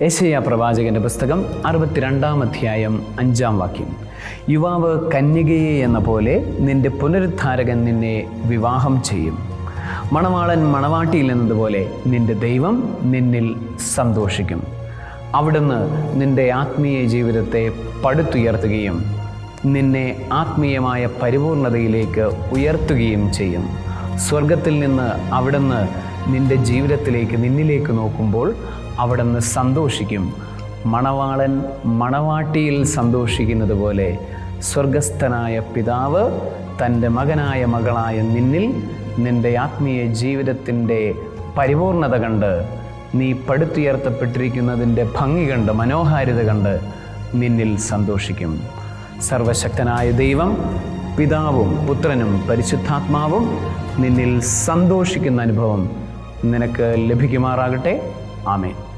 യശയ പ്രവാചകന്റെ പുസ്തകം അറുപത്തിരണ്ടാം അധ്യായം അഞ്ചാം വാക്യം. യുവാവ് കന്യകയെ എന്ന പോലെ നിന്റെ പുനരുദ്ധാരകൻ നിന്നെ വിവാഹം ചെയ്യും. മണവാളൻ മണവാട്ടിയിൽ എന്നതുപോലെ നിന്റെ ദൈവം നിന്നിൽ സന്തോഷിക്കും. അവിടുന്ന് നിന്റെ ആത്മീയ ജീവിതത്തെ പടുത്തുയർത്തുകയും നിന്നെ ആത്മീയമായ പരിപൂർണതയിലേക്ക് ഉയർത്തുകയും ചെയ്യും. സ്വർഗത്തിൽ നിന്ന് അവിടുന്ന് നിന്റെ ജീവിതത്തിലേക്ക് നിന്നിലേക്ക് നോക്കുമ്പോൾ അവിടുന്ന് സന്തോഷിക്കും. മണവാളൻ മണവാട്ടിയിൽ സന്തോഷിക്കുന്നത് പോലെ സ്വർഗസ്ഥനായ പിതാവ് തന്റെ മകനായ മകളായ നിന്നിൽ നിന്റെ ആത്മീയ ജീവിതത്തിന്റെ പരിപൂർണത കണ്ട് നീ പടുത്തുയർത്തപ്പെട്ടിരിക്കുന്നതിന്റെ ഭംഗി കണ്ട് മനോഹാരിത കണ്ട് നിന്നിൽ സന്തോഷിക്കും. സർവശക്തനായ ദൈവം പിതാവും പുത്രനും പരിശുദ്ധാത്മാവും നിന്നിൽ സന്തോഷിക്കുന്ന അനുഭവം നിനക്ക് ലഭിക്കുമാറാകട്ടെ. ആമേൻ.